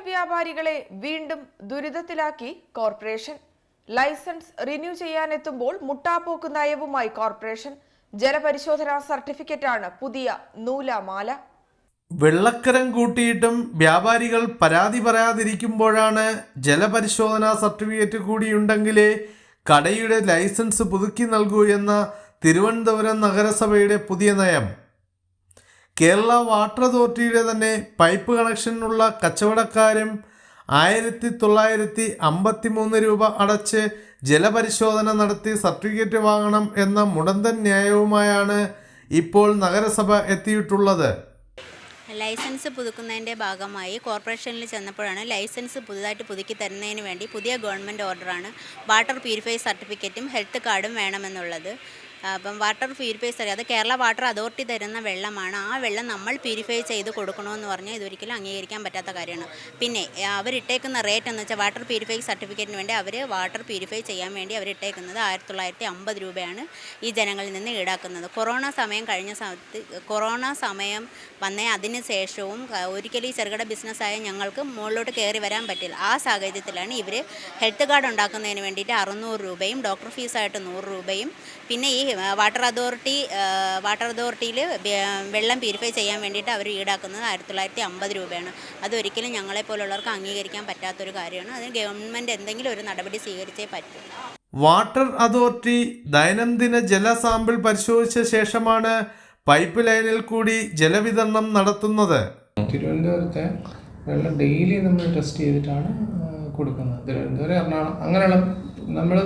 വ്യാപാരികളെ വീണ്ടും ദുരിതത്തിലാക്കി corporation. Licence renew ചെയ്യാനെത്തുമ്പോൾ മുട്ടാപ്പോക്ക് നയവുമായി കോർപ്പറേഷൻ. ജലപരിശോധനാ സർട്ടിഫിക്കറ്റാണ് പുതിയ നൂലാമാല. വെള്ളക്കരം കൂട്ടിയിട്ടും വ്യാപാരികൾ പരാതി പറയാതിരിക്കുമ്പോഴാണ് ജലപരിശോധനാ സർട്ടിഫിക്കറ്റ് കൂടിയുണ്ടെങ്കിലേ കടയുടെ ലൈസൻസ് പുതുക്കി നൽകൂ എന്ന തിരുവനന്തപുരം നഗരസഭയുടെ പുതിയ നയം. കേരള വാട്ടർ അതോറിറ്റിയുടെ തന്നെ പൈപ്പ് കണക്ഷനുള്ള കച്ചവടക്കാരും ആയിരത്തി തൊള്ളായിരത്തി അമ്പത്തി മൂന്ന് രൂപ അടച്ച് ജലപരിശോധന നടത്തി സർട്ടിഫിക്കറ്റ് വാങ്ങണം എന്ന മുടന്തൻ ന്യായവുമായാണ് ഇപ്പോൾ നഗരസഭ എത്തിയിട്ടുള്ളത്. ലൈസൻസ് പുതുക്കുന്നതിന്റെ ഭാഗമായി കോർപ്പറേഷനിൽ ചെന്നപ്പോഴാണ് ലൈസൻസ് പുതുതായിട്ട് പുതുക്കി തരുന്നതിന് വേണ്ടി പുതിയ ഗവൺമെന്റ് ഓർഡറാണ് വാട്ടർ പ്യൂരിഫൈ സർട്ടിഫിക്കറ്റും ഹെൽത്ത് കാർഡും വേണമെന്നുള്ളത്. അപ്പം വാട്ടർ പ്യൂരിഫൈ സർട്ടി അത് കേരള വാട്ടർ അതോറിറ്റി തരുന്ന വെള്ളമാണ്. ആ വെള്ളം നമ്മൾ പ്യൂരിഫൈ ചെയ്ത് കൊടുക്കണമെന്ന് പറഞ്ഞാൽ ഇതൊരിക്കലും അംഗീകരിക്കാൻ പറ്റാത്ത കാര്യമാണ്. പിന്നെ അവരിട്ടേക്കുന്ന റേറ്റ് എന്ന് വെച്ചാൽ വാട്ടർ പ്യൂരിഫൈ സർട്ടിഫിക്കറ്റിന് വേണ്ടി അവർ വാട്ടർ പ്യൂരിഫൈ ചെയ്യാൻ വേണ്ടി അവരിട്ടേക്കുന്നത് ആയിരത്തി തൊള്ളായിരത്തി അമ്പത് രൂപയാണ് ഈ ജനങ്ങളിൽ നിന്ന് ഈടാക്കുന്നത്. കൊറോണ സമയം കഴിഞ്ഞ സമയത്ത് കൊറോണ സമയം വന്നേ അതിന് ശേഷവും ഒരിക്കലും ഈ ചെറുകിട ബിസിനസ്സായ ഞങ്ങൾക്ക് മുകളിലോട്ട് കയറി വരാൻ പറ്റില്ല. ആ സാഹചര്യത്തിലാണ് ഇവർ ഹെൽത്ത് കാർഡ് ഉണ്ടാക്കുന്നതിന് വേണ്ടിയിട്ട് അറുന്നൂറ് രൂപയും ഡോക്ടർ ഫീസായിട്ട് നൂറ് രൂപയും പിന്നെ ഈ വാട്ടർ അതോറിറ്റി വാട്ടർ അതോറിറ്റിയിൽ വെള്ളം പ്യൂരിഫൈ ചെയ്യാൻ വേണ്ടിയിട്ട് അവർ ഈടാക്കുന്നത് ആയിരത്തി തൊള്ളായിരത്തി അമ്പത് രൂപയാണ്. അതൊരിക്കലും ഞങ്ങളെപ്പോലുള്ളവർക്ക് അംഗീകരിക്കാൻ പറ്റാത്തൊരു കാര്യമാണ്. അതിന് ഗവൺമെന്റ് എന്തെങ്കിലും ഒരു നടപടി സ്വീകരിച്ചേ പറ്റൂ. വാട്ടർ അതോറിറ്റി ദൈനംദിന ജല സാമ്പിൾ പരിശോധിച്ച ശേഷമാണ് പൈപ്പ് ലൈനിൽ കൂടി ജലവിതരണം നടത്തുന്നത്. തിരുവനന്തപുരത്തെ വെള്ളം ഡെയിലി നമ്മൾ ടെസ്റ്റ് ചെയ്തിട്ടാണ് കൊടുക്കുന്നത്. തിരുവനന്തപുരം എറണാകുളം അങ്ങനെയുള്ള നമ്മൾ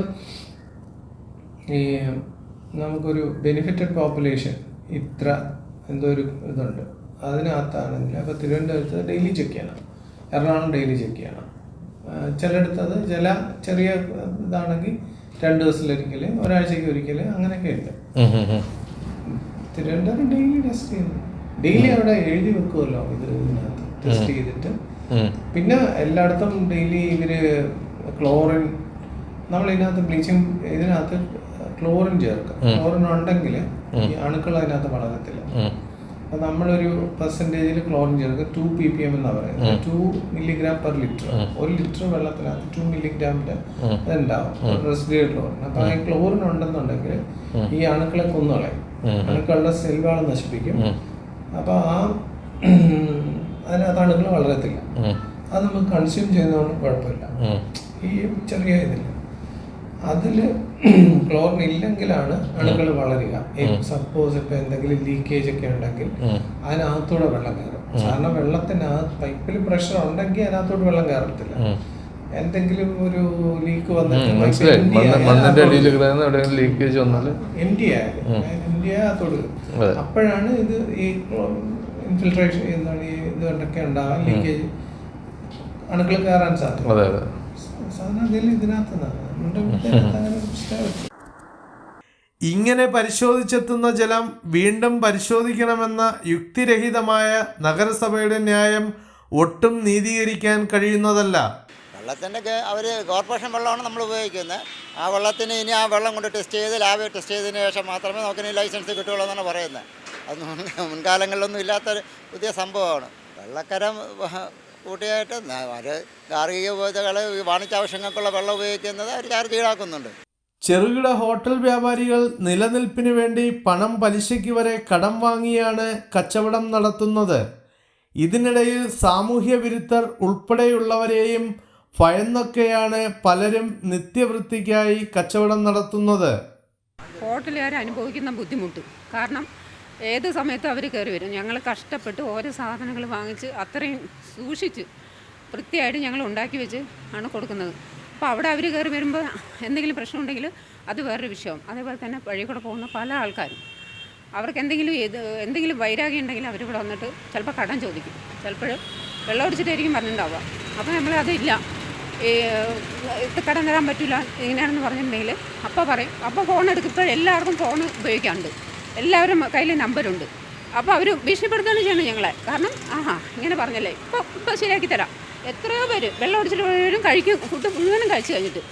ഈ നമുക്കൊരു ബെനിഫിറ്റഡ് പോപ്പുലേഷൻ ഇത്ര എന്തോ ഒരു ഇതുണ്ട് അതിനകത്താണെങ്കിൽ അപ്പോൾ തിരുവനന്തപുരത്ത് ഡെയിലി ചെക്ക് ചെയ്യണം. എറണാകുളം ഡെയിലി ചെക്ക് ചെയ്യണം. ചിലയിടത്ത് അത് ചില ചെറിയ ഇതാണെങ്കിൽ രണ്ട് ദിവസത്തിലൊരിക്കൽ ഒരാഴ്ചയ്ക്ക് ഒരിക്കൽ അങ്ങനെയൊക്കെ ഉണ്ട്. തിരുവനന്തപുരം ഡെയിലി ടെസ്റ്റ് ചെയ്യുന്നു. ഡെയിലി അവിടെ എഴുതി വെക്കുമല്ലോ ഇത് ഇതിനകത്ത് ടെസ്റ്റ് ചെയ്തിട്ട്. പിന്നെ എല്ലായിടത്തും ഡെയിലി ഇവർ ക്ലോറിൻ നമ്മൾ ഇതിനകത്ത് ബ്ലീച്ചിങ് ഇതിനകത്ത് ക്ലോറിൻ ചേർക്കുക. ക്ലോറിൻ ഉണ്ടെങ്കിൽ ഈ അണുക്കൾ അതിനകത്ത് വളരത്തില്ല. അപ്പൊ നമ്മളൊരു പെർസെന്റേജിൽ ക്ലോറിൻ ചേർക്കുക. ടു പി പി എം എന്നാ പറയുന്നത് ടു മില്ലിഗ്രാം പെർ ലിറ്റർ ഒരു ലിറ്റർ വെള്ളത്തിനകത്ത് ടു മില്ലിഗ്രാമിന്റെ അതുണ്ടാവും റെസിഡിയൽ ക്ലോറിൻ. അപ്പൊ ആ ക്ലോറിൻ ഉണ്ടെന്നുണ്ടെങ്കിൽ ഈ അണുക്കളെ കൊന്നുകളയും അണുക്കളുടെ സെൽവാളെ നശിപ്പിക്കും. അപ്പൊ ആ അതിനകത്ത് അണുക്കൾ വളരത്തില്ല. അത് നമുക്ക് കൺസ്യൂം ചെയ്യുന്നതുകൊണ്ട് കുഴപ്പമില്ല. ഈ ചെറിയ ഇതിൽ അതിൽ ക്ലോറിൻ ഇല്ലെങ്കിലാണ് അണുക്കൾ വളരുക. സപ്പോസ് ഇപ്പൊ എന്തെങ്കിലും ലീക്കേജ് ഒക്കെ ഉണ്ടെങ്കിൽ അതിനകത്തൂടെ വെള്ളം കയറും. കാരണം വെള്ളത്തിനകത്ത് പൈപ്പിൽ പ്രഷർ ഉണ്ടെങ്കിൽ അതിനകത്തോട് വെള്ളം കയറത്തില്ല. എന്തെങ്കിലും ഒരു ലീക്ക് വന്നിട്ട് ലീക്കേജ് വന്നാൽ എം ഡി ആയാലും എം ഡി ആകത്തോട് അപ്പോഴാണ് ഇത് ഈ ഇൻഫിൽട്രേഷൻ എന്താണ് ഈ ഇതുകൊണ്ടൊക്കെ ഉണ്ടാകാൻ ലീക്കേജ് അണുക്കൾ കയറാൻ സാധ്യത. ഇങ്ങനെ പരിശോധിച്ചെത്തുന്ന ജലം വീണ്ടും പരിശോധിക്കണമെന്ന യുക്തിരഹിതമായ നഗരസഭയുടെ ന്യായം ഒട്ടും നീതീകരിക്കാൻ കഴിയുന്നതല്ല. വെള്ളത്തിന്റെ അവർ കോർപ്പറേഷൻ വെള്ളമാണ് നമ്മൾ ഉപയോഗിക്കുന്നത്. ആ വെള്ളത്തിന് ഇനി ആ വെള്ളം കൊണ്ട് ടെസ്റ്റ് ചെയ്ത് ലാബ് ടെസ്റ്റ് ചെയ്തതിന് ശേഷം മാത്രമേ നമുക്ക് ഇനി ലൈസൻസ് കിട്ടുകയുള്ളൂ എന്നാണ് പറയുന്നത്. അത് മുൻ മുൻകാലങ്ങളിലൊന്നും ഇല്ലാത്തൊരു പുതിയ സംഭവമാണ്. വെള്ളക്കരം കൂട്ടിയായിട്ട് ഒരു ഗാർഹിക ഉപയോഗങ്ങൾ വാണിജ്യാവശ്യങ്ങൾക്കുള്ള വെള്ളം ഉപയോഗിക്കുന്നത് അവർ ചാർജ് ഈടാക്കുന്നുണ്ട് ചെറുകിട ഹോട്ടൽ വ്യാപാരികൾ നിലനിൽപ്പിന് വേണ്ടി പണം പലിശയ്ക്ക് വരെ കടം വാങ്ങിയാണ് കച്ചവടം നടത്തുന്നത്. ഇതിനിടയിൽ സാമൂഹ്യ വിരുദ്ധർ ഉൾപ്പെടെയുള്ളവരെയും ഭയന്നൊക്കെയാണ് പലരും നിത്യവൃത്തിക്കായി കച്ചവടം നടത്തുന്നത്. ഹോട്ടലുകാർ അനുഭവിക്കുന്ന ബുദ്ധിമുട്ട്. കാരണം ഏത് സമയത്തും അവർ കയറി വരും. ഞങ്ങൾ കഷ്ടപ്പെട്ട് ഓരോ സാധനങ്ങൾ വാങ്ങിച്ച് അത്രയും സൂക്ഷിച്ച് വൃത്തിയായിട്ട് ഞങ്ങൾ ഉണ്ടാക്കി വെച്ച് ആണ് കൊടുക്കുന്നത്. അപ്പോൾ അവിടെ അവർ കയറി വരുമ്പോൾ എന്തെങ്കിലും പ്രശ്നമുണ്ടെങ്കിൽ അത് വേറൊരു വിഷയം. അതേപോലെ തന്നെ വഴി കൂടെ പോകുന്ന പല ആൾക്കാരും. അവർക്ക് എന്തെങ്കിലും ഇത് എന്തെങ്കിലും വൈരാഗ്യം ഉണ്ടെങ്കിൽ അവരിവിടെ വന്നിട്ട് ചിലപ്പോൾ കടം ചോദിക്കും. ചിലപ്പോൾ വെള്ളം അടിച്ചിട്ടായിരിക്കും പറഞ്ഞിട്ടുണ്ടാവുക അപ്പോൾ നമ്മളതില്ല ഈ കടം തരാൻ പറ്റില്ല ഇങ്ങനെയാണെന്ന് പറഞ്ഞിട്ടുണ്ടെങ്കിൽ അപ്പോൾ പറയും. അപ്പോൾ ഫോൺ എടുക്കും ഇപ്പോൾ എല്ലാവർക്കും ഫോൺ ഉപയോഗിക്കാറുണ്ട്. എല്ലാവരും കയ്യിൽ നമ്പരുണ്ട്. അപ്പോൾ അവർ ഭീഷണിപ്പെടുത്തുകയാണ് ചെയ്യണം ഞങ്ങളെ. കാരണം ആഹാ ഇങ്ങനെ പറഞ്ഞല്ലേ? ഇപ്പോൾ ഇപ്പോൾ ശരിയാക്കി തരാം. എത്രയോ പേര് വെള്ളം ഒടിച്ചിട്ട് പോയവരും കഴിക്കും. ഫുഡ് മുഴുവനും കഴിച്ചു കഴിഞ്ഞിട്ട്.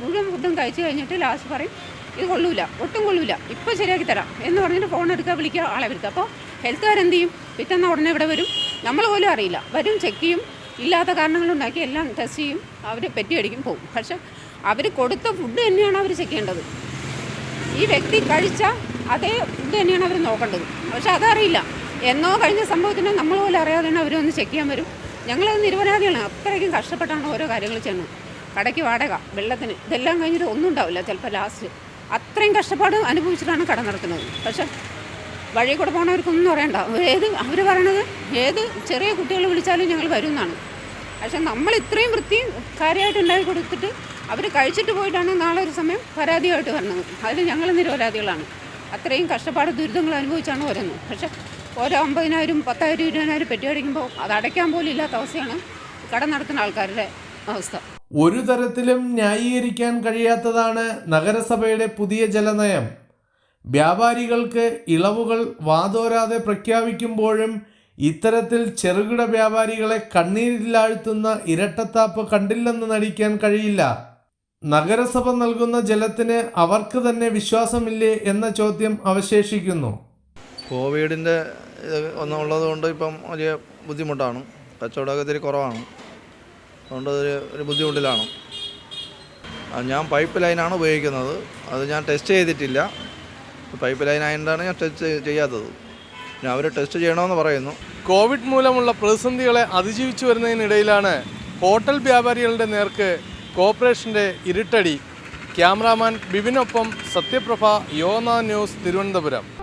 മുഴുവൻ ഫുഡും കഴിച്ചു കഴിഞ്ഞിട്ട് ലാസ്റ്റ് പറയും ഇത് കൊള്ളൂല ഒട്ടും കൊള്ളൂല. ഇപ്പോൾ ശരിയാക്കി തരാം. എന്ന് പറഞ്ഞിട്ട് ഫോൺ എടുക്കുക വിളിക്കുക ആളെ വരുത്തുക അപ്പോൾ ഹെൽത്തുകാർ എന്ത് ചെയ്യും പിറ്റേന്ന ഉടനെ ഇവിടെ വരും. നമ്മൾ പോലും അറിയില്ല. വരും ചെക്ക് ചെയ്യും. ഇല്ലാത്ത കാരണങ്ങളുണ്ടാക്കി എല്ലാം ടെസ്റ്റ് ചെയ്യും. അവർ പെറ്റിയടിക്കും പോകും പക്ഷെ അവർ കൊടുത്ത ഫുഡ് തന്നെയാണ് അവർ ചെക്ക് ചെയ്യേണ്ടത്. ഈ വ്യക്തി കഴിച്ച അതേ ഇത് തന്നെയാണ് അവർ നോക്കേണ്ടത്. പക്ഷെ അതറിയില്ല. എന്നോ കഴിഞ്ഞ സംഭവത്തിന് നമ്മൾ പോലും അറിയാതെയാണ് അവരൊന്ന് ചെക്ക് ചെയ്യാൻ വരും. ഞങ്ങളത് നിരപരാധികളാണ്. അത്രയ്ക്കും കഷ്ടപ്പെട്ടാണ് ഓരോ കാര്യങ്ങൾ ചെയ്യുന്നത്. കടയ്ക്ക് വാടക വെള്ളത്തിന് ഇതെല്ലാം കഴിഞ്ഞിട്ട് ഒന്നും ഉണ്ടാവില്ല ചിലപ്പോൾ ലാസ്റ്റ് അത്രയും കഷ്ടപ്പാട് അനുഭവിച്ചിട്ടാണ് കട നടത്തുന്നത് പക്ഷെ വഴി കൂടെ പോകണവർക്കൊന്നും അറിയണ്ട. ഏത് അവർ പറയണത് ഏത് ചെറിയ കുട്ടികൾ വിളിച്ചാലും ഞങ്ങൾ വരും പക്ഷെ നമ്മൾ ഇത്രയും വൃത്തിയും കാര്യമായിട്ട് ഉണ്ടാക്കി കൊടുത്തിട്ട് അവർ കഴിച്ചിട്ട് പോയിട്ടാണ് നാളെ ഒരു സമയം പരാതിയായിട്ട് വരുന്നത് അതിൽ ഞങ്ങൾ നിരപരാധികളാണ്. അത്രയും കഷ്ടപ്പാട് ദുരിതങ്ങൾ അനുഭവിച്ചാണ് വരുന്നത്. പക്ഷെ ഓരോ അമ്പതിനായിരം പത്തായിരം ഇരുപതിനായിരം പെറ്റി അടിക്കുമ്പോൾ അത് അടയ്ക്കാൻ പോലും ഇല്ലാത്ത അവസ്ഥയാണ് കട നടത്തുന്ന ആൾക്കാരുടെ അവസ്ഥ. ഒരു തരത്തിലും ന്യായീകരിക്കാൻ കഴിയാത്തതാണ് നഗരസഭയുടെ പുതിയ ജലനയം. വ്യാപാരികൾക്ക് ഇളവുകൾ വാതോരാതെ പ്രഖ്യാപിക്കുമ്പോഴും ഇത്തരത്തിൽ ചെറുകിട വ്യാപാരികളെ കണ്ണീരിലാഴ്ത്തുന്ന ഇരട്ടത്താപ്പ് കണ്ടില്ലെന്ന് നടിക്കാൻ കഴിയില്ല. നഗരസഭ നൽകുന്ന ജലത്തിന് അവർക്ക് തന്നെ വിശ്വാസമില്ലേ എന്ന ചോദ്യം അവശേഷിക്കുന്നു. കോവിഡിന്റെ ഒന്നുള്ളത് കൊണ്ട് ഇപ്പം വലിയ ബുദ്ധിമുട്ടാണ്. കച്ചവടമൊക്കെ ഇത്തിരി കുറവാണ്. അതുകൊണ്ട് ഒരു ഒരു ബുദ്ധിമുട്ടിലാണ്. ഞാൻ പൈപ്പ് ലൈനാണ് ഉപയോഗിക്കുന്നത്. അത് ഞാൻ ടെസ്റ്റ് ചെയ്തിട്ടില്ല. പൈപ്പ് ലൈൻ ആയതുകൊണ്ടാണ് ഞാൻ ടെസ്റ്റ് ചെയ്യാത്തത്. പിന്നെ അവർ ടെസ്റ്റ് ചെയ്യണമെന്ന് പറയുന്നു. കോവിഡ് മൂലമുള്ള പ്രതിസന്ധികളെ അതിജീവിച്ചു വരുന്നതിനിടയിലാണ് ഹോട്ടൽ വ്യാപാരികളുടെ നേർക്ക് കോർപ്പറേഷന്റെ ഇരുട്ടടി. ക്യാമറാമാൻ ബിബിനൊപ്പം സത്യപ്രഭ യോന ന്യൂസ് തിരുവനന്തപുരം.